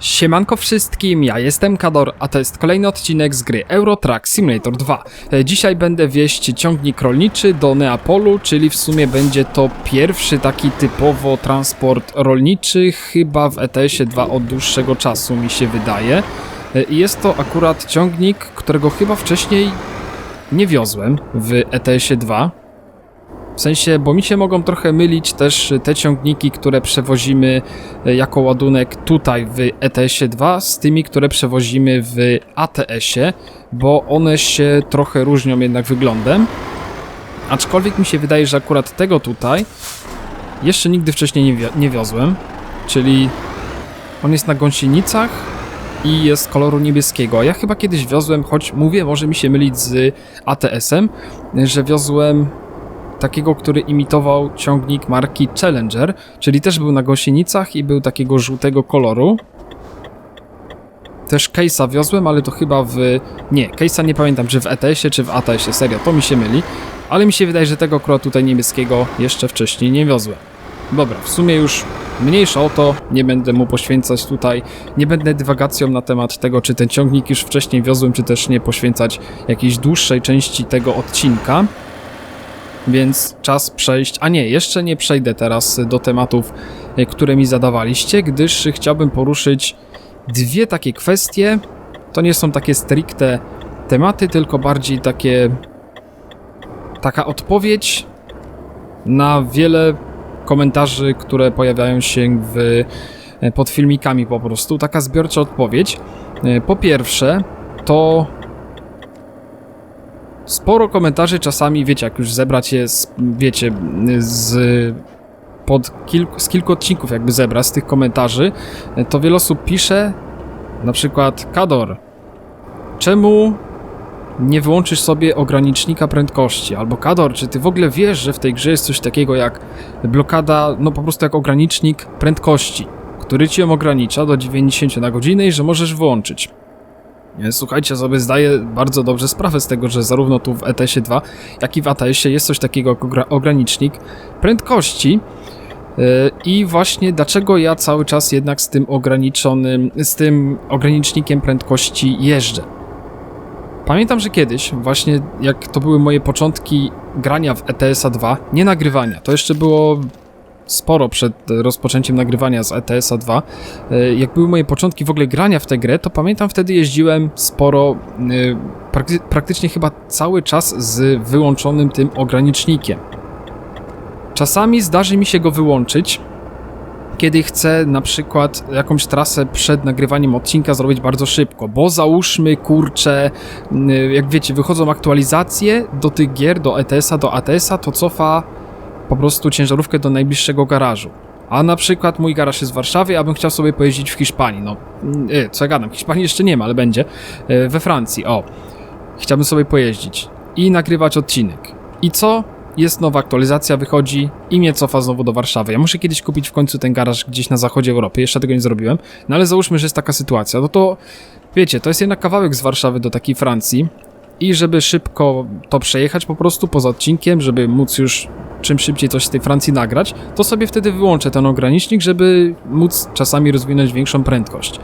Siemanko wszystkim, ja jestem Kador, a to jest kolejny odcinek z gry Euro Truck Simulator 2. E, Dzisiaj będę wieść ciągnik rolniczy do Neapolu, czyli w sumie będzie to pierwszy taki typowo transport rolniczy, chyba w ETS-ie 2 od dłuższego czasu mi się wydaje. E, I jest to akurat ciągnik, którego chyba wcześniej nie wiozłem w ETS-ie 2. W sensie, bo mi się mogą trochę mylić też te ciągniki, które przewozimy e, jako ładunek tutaj w ETS-ie 2 z tymi, które przewozimy w ATS-ie, bo one się trochę różnią jednak wyglądem. Aczkolwiek mi się wydaje, że akurat tego tutaj jeszcze nigdy wcześniej nie, wi- nie wiozłem, czyli on jest na gąsienicach i jest koloru niebieskiego. Ja chyba kiedyś wiozłem, choć mówię, może mi się mylić z ATS-em, że wiozłem takiego, który imitował ciągnik marki Challenger, czyli też był na gąsienicach i był takiego żółtego koloru. Też Case'a wiozłem, ale to chyba w... Nie, Case'a nie pamiętam, czy w ETS-ie, czy w ATS-ie, serio, to mi się myli. Ale mi się wydaje, że tego akurat tutaj niebieskiego jeszcze wcześniej nie wiozłem. Dobra, w sumie już mniejsza o to, nie będę mu poświęcać tutaj, nie będę dywagacją na temat tego, czy ten ciągnik już wcześniej wiozłem, czy też nie poświęcać jakiejś dłuższej części tego odcinka. Więc czas przejść. A nie, jeszcze nie przejdę teraz do tematów, e, które mi zadawaliście, gdyż chciałbym poruszyć dwie takie kwestie. To nie są takie stricte tematy, tylko bardziej takie. taka odpowiedź na wiele komentarzy, które pojawiają się w, e, pod filmikami po prostu. Taka zbiorcza odpowiedź. E, Po pierwsze, to sporo komentarzy czasami, wiecie, jak już zebrać je, z, wiecie, z pod kilku, z kilku odcinków jakby zebrać z tych komentarzy, to wiele osób pisze, na przykład Kador, czemu nie wyłączysz sobie ogranicznika prędkości? Albo Kador, czy ty w ogóle wiesz, że w tej grze jest coś takiego jak blokada, no po prostu jak ogranicznik prędkości, który ci ją ogranicza do 90 na godzinę i że możesz wyłączyć. Słuchajcie, sobie zdaję bardzo dobrze sprawę z tego, że zarówno tu w ETS-ie 2, jak i w ATS-ie jest coś takiego jak ogra- ogranicznik prędkości. Yy, I właśnie dlaczego ja cały czas jednak z tym ograniczonym, z tym ogranicznikiem prędkości jeżdżę. Pamiętam, że kiedyś, właśnie jak to były moje początki grania w ETS-a 2, nie nagrywania, to jeszcze było sporo przed rozpoczęciem nagrywania z ETS-a 2, E, jak były moje początki w ogóle grania w tę grę, to pamiętam wtedy jeździłem sporo, e, prakty- praktycznie chyba cały czas z wyłączonym tym ogranicznikiem. Czasami zdarzy mi się go wyłączyć, kiedy chcę na przykład jakąś trasę przed nagrywaniem odcinka zrobić bardzo szybko, bo załóżmy, kurczę, jak wiecie, wychodzą aktualizacje do tych gier, do ETS-a, do ATS-a, to cofa po prostu ciężarówkę do najbliższego garażu. A na przykład mój garaż jest w Warszawie, a bym chciał sobie pojeździć w Hiszpanii. No, yy, co ja gadam, Hiszpanii jeszcze nie ma, ale będzie. Yy, we Francji, o. Chciałbym sobie pojeździć i nagrywać odcinek. I co? Jest nowa aktualizacja, wychodzi i mnie cofa znowu do Warszawy. Ja muszę kiedyś kupić w końcu ten garaż gdzieś na zachodzie Europy, jeszcze tego nie zrobiłem. No ale załóżmy, że jest taka sytuacja. No to wiecie, to jest jednak kawałek z Warszawy do takiej Francji. I żeby szybko to przejechać po prostu poza odcinkiem, żeby móc już czym szybciej coś z tej Francji nagrać, to sobie wtedy wyłączę ten ogranicznik, żeby móc czasami rozwinąć większą prędkość.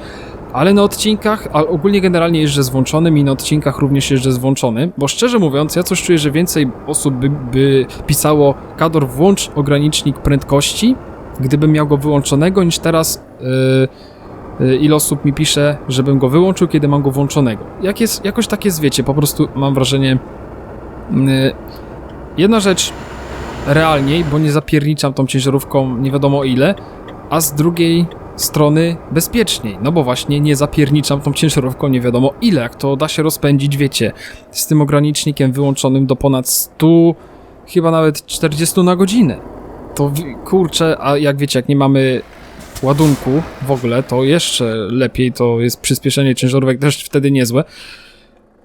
Ale na odcinkach, a ogólnie generalnie jeżdżę z włączonym i na odcinkach również jeżdżę z włączonym, bo szczerze mówiąc, ja coś czuję, że więcej osób by, by pisało Kador włącz ogranicznik prędkości, gdybym miał go wyłączonego, niż teraz yy, yy, ile osób mi pisze, żebym go wyłączył, kiedy mam go włączonego. Jak jest, jakoś tak jest, wiecie, po prostu mam wrażenie... Yy, jedna rzecz realniej, bo nie zapierniczam tą ciężarówką nie wiadomo ile, a z drugiej strony bezpieczniej, no bo właśnie nie zapierniczam tą ciężarówką nie wiadomo ile, jak to da się rozpędzić, wiecie, z tym ogranicznikiem wyłączonym do ponad 100, chyba nawet 40 na godzinę. To kurczę, a jak wiecie, jak nie mamy ładunku w ogóle, to jeszcze lepiej, to jest przyspieszenie ciężarówek też wtedy niezłe.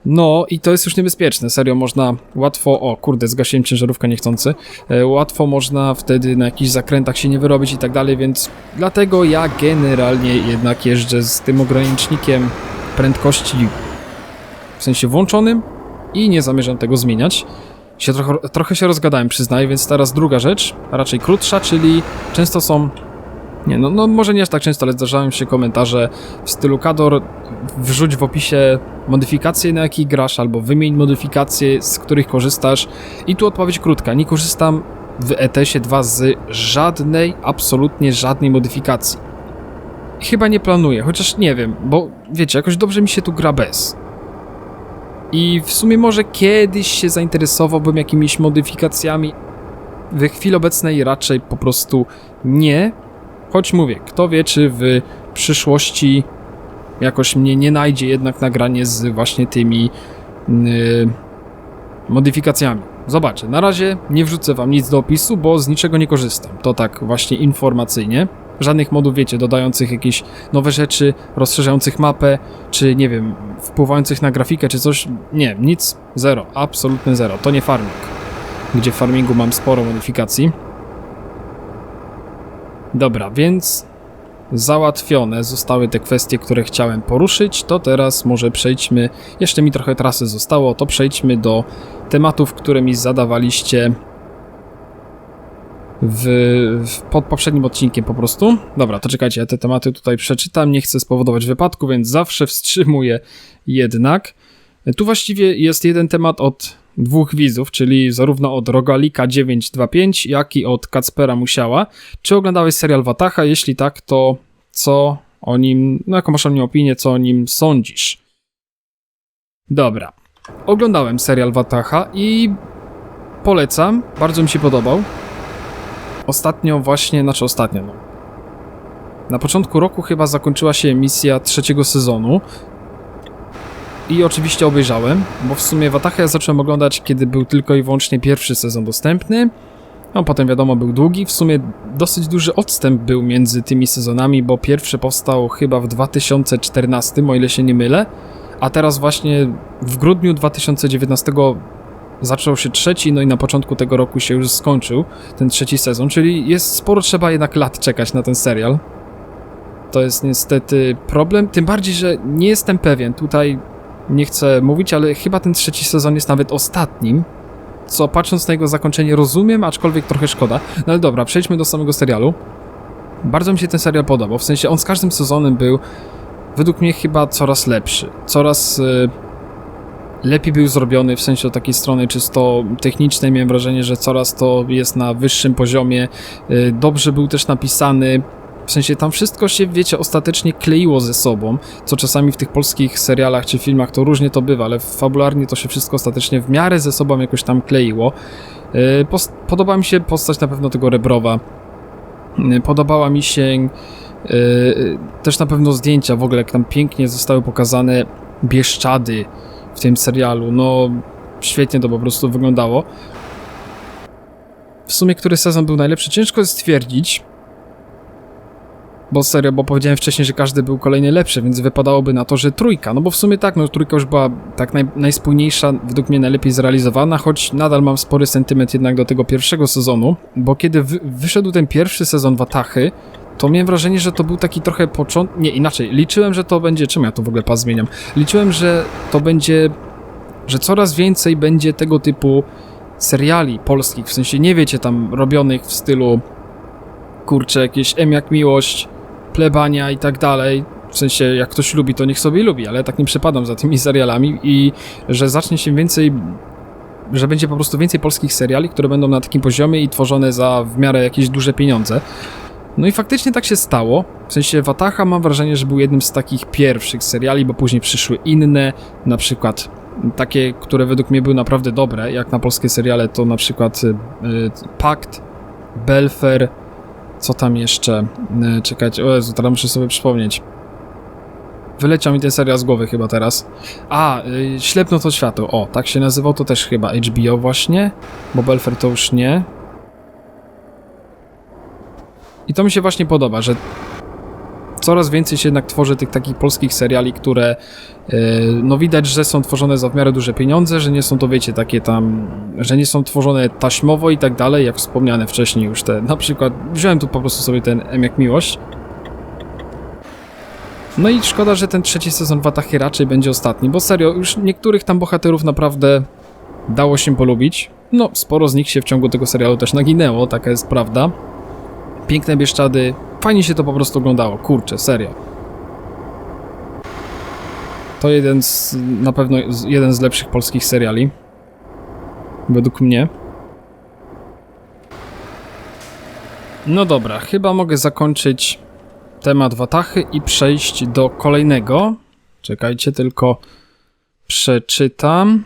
No i to jest już niebezpieczne, serio można łatwo, o kurde, zgasiłem ciężarówkę niechcący, e, łatwo można wtedy na jakichś zakrętach się nie wyrobić i tak dalej, więc dlatego ja generalnie jednak jeżdżę z tym ogranicznikiem prędkości w sensie włączonym i nie zamierzam tego zmieniać. Się trochę, trochę się rozgadałem, przyznaję, więc teraz druga rzecz, a raczej krótsza, czyli często są Nie, no, no może nie aż tak często, ale zdarzają się komentarze w stylu Kador, wrzuć w opisie modyfikacje, na jakich grasz, albo wymień modyfikacje, z których korzystasz. I tu odpowiedź krótka, nie korzystam w ETS-ie 2 z żadnej, absolutnie żadnej modyfikacji. Chyba nie planuję, chociaż nie wiem, bo wiecie, jakoś dobrze mi się tu gra bez. I w sumie może kiedyś się zainteresowałbym jakimiś modyfikacjami. W chwili obecnej raczej po prostu nie. Choć mówię, kto wie, czy w przyszłości jakoś mnie nie najdzie jednak nagranie z właśnie tymi yy, modyfikacjami. Zobaczę. Na razie nie wrzucę wam nic do opisu, bo z niczego nie korzystam. To tak właśnie informacyjnie. Żadnych modów, wiecie, dodających jakieś nowe rzeczy, rozszerzających mapę, czy nie wiem, wpływających na grafikę, czy coś. Nie, nic, zero, absolutnie zero. To nie farming, gdzie w farmingu mam sporo modyfikacji. Dobra, więc załatwione zostały te kwestie, które chciałem poruszyć, to teraz może przejdźmy, jeszcze mi trochę trasy zostało, to przejdźmy do tematów, które mi zadawaliście w, w, pod poprzednim odcinkiem po prostu. Dobra, to czekajcie, ja te tematy tutaj przeczytam, nie chcę spowodować wypadku, więc zawsze wstrzymuję jednak. Tu właściwie jest jeden temat od dwóch widzów, czyli zarówno od Rogalika 925, jak i od Kacpera Musiała. Czy oglądałeś serial Wataha? Jeśli tak, to co o nim, no jaką masz o nim opinię, co o nim sądzisz? Dobra. Oglądałem serial Wataha i polecam, bardzo mi się podobał. Ostatnio właśnie, znaczy ostatnio, no. Na początku roku chyba zakończyła się emisja trzeciego sezonu. I oczywiście obejrzałem, bo w sumie Watachę ja zacząłem oglądać, kiedy był tylko i wyłącznie pierwszy sezon dostępny. No potem wiadomo był długi, w sumie dosyć duży odstęp był między tymi sezonami, bo pierwszy powstał chyba w 2014, o ile się nie mylę, a teraz właśnie w grudniu 2019 zaczął się trzeci, no i na początku tego roku się już skończył ten trzeci sezon, czyli jest sporo trzeba jednak lat czekać na ten serial. To jest niestety problem, tym bardziej, że nie jestem pewien, tutaj nie chcę mówić, ale chyba ten trzeci sezon jest nawet ostatnim, co patrząc na jego zakończenie rozumiem, aczkolwiek trochę szkoda. No ale dobra, przejdźmy do samego serialu. Bardzo mi się ten serial podobał, w sensie on z każdym sezonem był według mnie chyba coraz lepszy, coraz... Yy, lepiej był zrobiony, w sensie od takiej strony czysto technicznej. Miałem wrażenie, że coraz to jest na wyższym poziomie. Y, dobrze był też napisany. W sensie tam wszystko się, wiecie, ostatecznie kleiło ze sobą, co czasami w tych polskich serialach czy filmach to różnie to bywa, ale fabularnie to się wszystko ostatecznie w miarę ze sobą jakoś tam kleiło. Y, podoba mi się postać na pewno tego Rebrowa. Y, podobała mi się też na pewno zdjęcia w ogóle, jak tam pięknie zostały pokazane Bieszczady, w tym serialu. No, świetnie to po prostu wyglądało. W sumie, który sezon był najlepszy, ciężko stwierdzić. Bo serio, bo powiedziałem wcześniej, że każdy był kolejny lepszy, więc wypadałoby na to, że trójka. No bo w sumie tak, no trójka już była tak naj, najspójniejsza, według mnie najlepiej zrealizowana, choć nadal mam spory sentyment jednak do tego pierwszego sezonu, bo kiedy wy, wyszedł ten pierwszy sezon Watachy, to miałem wrażenie, że to był taki trochę początek. Nie, inaczej. Liczyłem, że to będzie. Czemu ja to w ogóle pas zmieniam? Liczyłem, że to będzie. że coraz więcej będzie tego typu seriali polskich. W sensie nie wiecie tam robionych w stylu. kurczę, jakieś M jak miłość, plebania i tak dalej. W sensie, jak ktoś lubi, to niech sobie lubi, ale tak nie przepadam za tymi serialami i że zacznie się więcej że będzie po prostu więcej polskich seriali, które będą na takim poziomie i tworzone za w miarę jakieś duże pieniądze. No i faktycznie tak się stało. W sensie Wataha mam wrażenie, że był jednym z takich pierwszych seriali, bo później przyszły inne, na przykład takie, które według mnie były naprawdę dobre, jak na polskie seriale, to na przykład y, Pakt, Belfer, co tam jeszcze? Y, czekać, o Jezu, teraz muszę sobie przypomnieć. Wyleciał mi ten serial z głowy chyba teraz. A, y, Ślepno to światło. O, tak się nazywał, to też chyba HBO właśnie, bo Belfer to już nie. I to mi się właśnie podoba, że coraz więcej się jednak tworzy tych takich polskich seriali, które yy, no widać, że są tworzone za w miarę duże pieniądze, że nie są to wiecie takie tam, że nie są tworzone taśmowo i tak dalej, jak wspomniane wcześniej już te, na przykład wziąłem tu po prostu sobie ten M jak miłość. No i szkoda, że ten trzeci sezon Watachy raczej będzie ostatni, bo serio, już niektórych tam bohaterów naprawdę dało się polubić. No, sporo z nich się w ciągu tego serialu też naginęło, taka jest prawda. Piękne Bieszczady, fajnie się to po prostu oglądało, kurczę, serio. To jeden z, na pewno jeden z lepszych polskich seriali. Według mnie. No dobra, chyba mogę zakończyć temat Watachy i przejść do kolejnego. Czekajcie, tylko przeczytam.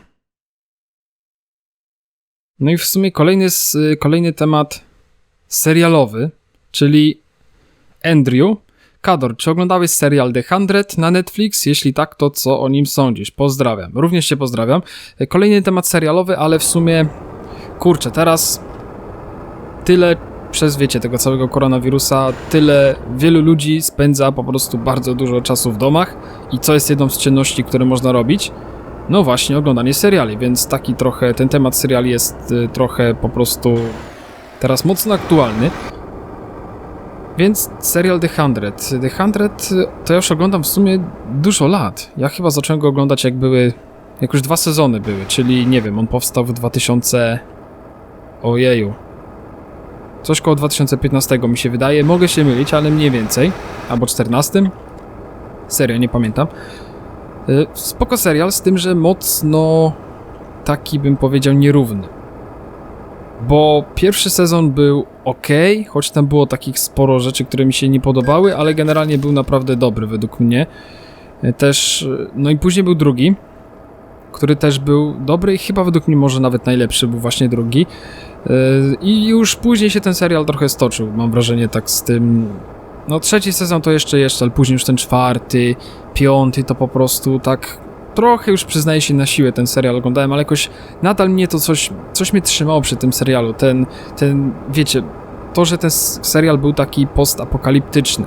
No i w sumie kolejny, s- kolejny temat serialowy, czyli Andrew. Kador, czy oglądałeś serial The 100 na Netflix? Jeśli tak, to co o nim sądzisz? Pozdrawiam. Również cię pozdrawiam. Kolejny temat serialowy, ale w sumie kurczę, teraz tyle przez, wiecie, tego całego koronawirusa, tyle wielu ludzi spędza po prostu bardzo dużo czasu w domach i co jest jedną z czynności, które można robić? No właśnie, oglądanie seriali, więc taki trochę, ten temat seriali jest y, trochę po prostu teraz mocno aktualny. Więc serial The 100. The 100 y, to ja już oglądam w sumie dużo lat. Ja chyba zacząłem go oglądać jak były, jak już dwa sezony były, czyli nie wiem, on powstał w 2000... Ojeju. Coś koło 2015 mi się wydaje, mogę się mylić, ale mniej więcej. Albo 14. Serio, nie pamiętam. Y, Spoko serial, z tym, że mocno taki bym powiedział nierówny. Bo pierwszy sezon był ok, choć tam było takich sporo rzeczy, które mi się nie podobały, ale generalnie był naprawdę dobry według mnie. Y, Też, y, no i później był drugi, który też był dobry i chyba według mnie może nawet najlepszy był właśnie drugi. Y, I już później się ten serial trochę stoczył, mam wrażenie tak z tym... No trzeci sezon to jeszcze jeszcze, ale później już ten czwarty, piąty to po prostu tak trochę już przyznaję się na siłę ten serial oglądałem, ale jakoś nadal mnie to coś, coś mnie trzymało przy tym serialu. Ten, ten, wiecie, to, że ten serial był taki postapokaliptyczny.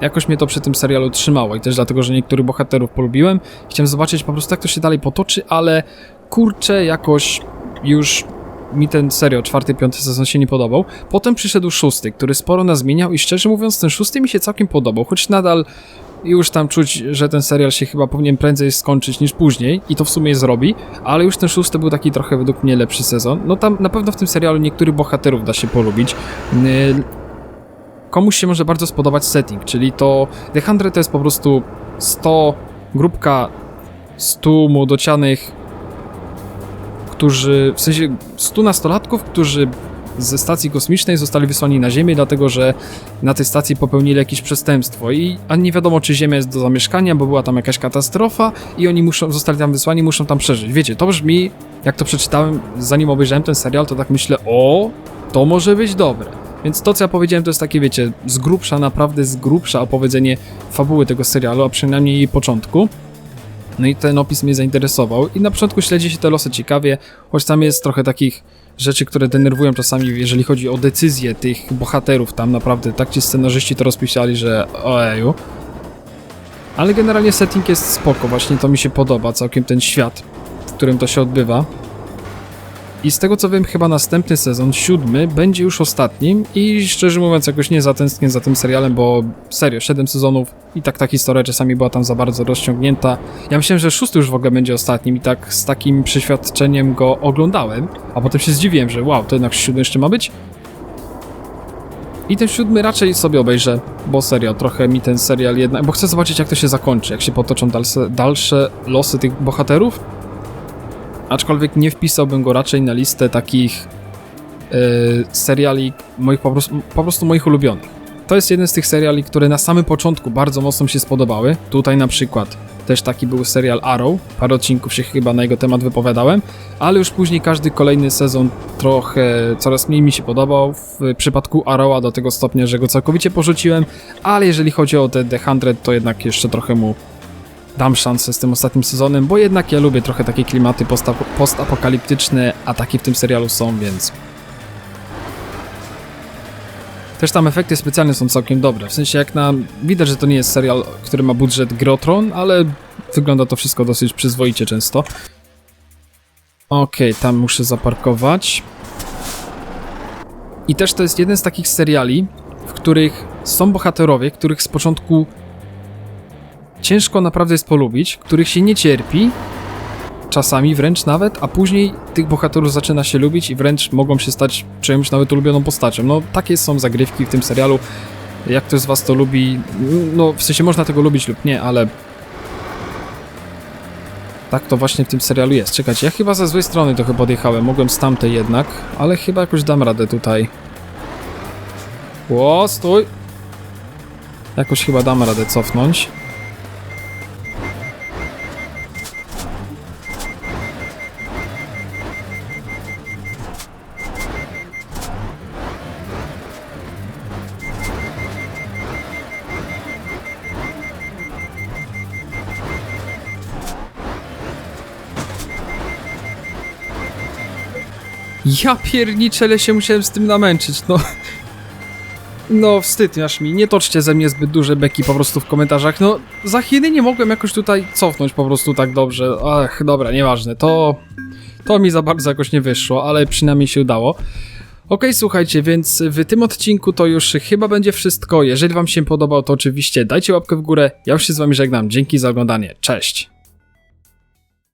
Jakoś mnie to przy tym serialu trzymało i też dlatego, że niektórych bohaterów polubiłem. Chciałem zobaczyć po prostu jak to się dalej potoczy, ale kurczę, jakoś już mi ten serio, czwarty, piąty sezon się nie podobał. Potem przyszedł szósty, który sporo nas zmieniał i szczerze mówiąc ten szósty mi się całkiem podobał, choć nadal już tam czuć, że ten serial się chyba powinien prędzej skończyć niż później i to w sumie zrobi, ale już ten szósty był taki trochę według mnie lepszy sezon. No tam na pewno w tym serialu niektórych bohaterów da się polubić. Yy, Komuś się może bardzo spodobać setting, czyli to The 100 to jest po prostu 100, grupka 100 młodocianych, którzy, w sensie 100 nastolatków, którzy ze stacji kosmicznej zostali wysłani na Ziemię, dlatego że na tej stacji popełnili jakieś przestępstwo i a nie wiadomo, czy Ziemia jest do zamieszkania, bo była tam jakaś katastrofa i oni muszą, zostali tam wysłani, muszą tam przeżyć. Wiecie, to brzmi, jak to przeczytałem, zanim obejrzałem ten serial, to tak myślę, o, to może być dobre. Więc to, co ja powiedziałem, to jest takie, wiecie, z grubsza, naprawdę z grubsza opowiedzenie fabuły tego serialu, a przynajmniej jej początku. No i ten opis mnie zainteresował i na początku śledzi się te losy ciekawie, choć tam jest trochę takich rzeczy, które denerwują czasami, jeżeli chodzi o decyzje tych bohaterów tam naprawdę, tak ci scenarzyści to rozpisali, że ojeju. Ale generalnie setting jest spoko, właśnie to mi się podoba, całkiem ten świat, w którym to się odbywa. I z tego co wiem, chyba następny sezon, siódmy, będzie już ostatnim i szczerze mówiąc jakoś nie zatęsknię za tym serialem, bo serio, 7 sezonów i tak ta historia czasami była tam za bardzo rozciągnięta. Ja myślałem, że szósty już w ogóle będzie ostatnim i tak z takim przeświadczeniem go oglądałem, a potem się zdziwiłem, że wow, to jednak siódmy jeszcze ma być? I ten siódmy raczej sobie obejrzę, bo serio, trochę mi ten serial jednak, bo chcę zobaczyć jak to się zakończy, jak się potoczą dalsze losy tych bohaterów. Aczkolwiek nie wpisałbym go raczej na listę takich yy, seriali moich po prostu, po prostu moich ulubionych. To jest jeden z tych seriali, które na samym początku bardzo mocno mi się spodobały. Tutaj na przykład też taki był serial Arrow. Parę odcinków się chyba na jego temat wypowiadałem, ale już później każdy kolejny sezon trochę coraz mniej mi się podobał. W przypadku Arrowa do tego stopnia, że go całkowicie porzuciłem, ale jeżeli chodzi o te The 100, to jednak jeszcze trochę mu dam szansę z tym ostatnim sezonem, bo jednak ja lubię trochę takie klimaty postapo- postapokaliptyczne, a takie w tym serialu są, więc też tam efekty specjalne są całkiem dobre. W sensie jak na... Widać, że to nie jest serial, który ma budżet Grotron, ale wygląda to wszystko dosyć przyzwoicie często. Okej, tam muszę zaparkować. I też to jest jeden z takich seriali, w których są bohaterowie, których z początku ciężko naprawdę jest polubić, których się nie cierpi, czasami wręcz nawet, a później tych bohaterów zaczyna się lubić i wręcz mogą się stać czyjąś nawet ulubioną postacią. No takie są zagrywki w tym serialu. Jak ktoś z was to lubi, no w sensie można tego lubić lub nie, ale tak to właśnie w tym serialu jest. Czekajcie, ja chyba ze złej strony trochę podjechałem, mogłem z tamtej jednak, ale chyba jakoś dam radę tutaj. Ło, stój! Jakoś chyba dam radę cofnąć. Ja pierniczę, ale się musiałem z tym namęczyć, no. No, wstyd aż mi. Nie toczcie ze mnie zbyt duże beki po prostu w komentarzach. No, za Chiny nie mogłem jakoś tutaj cofnąć po prostu tak dobrze. Ach, dobra, nieważne. To, to mi za bardzo jakoś nie wyszło, ale przynajmniej się udało. Okej, słuchajcie, więc w tym odcinku to już chyba będzie wszystko. Jeżeli wam się podobał, to oczywiście dajcie łapkę w górę. Ja już się z wami żegnam. Dzięki za oglądanie. Cześć!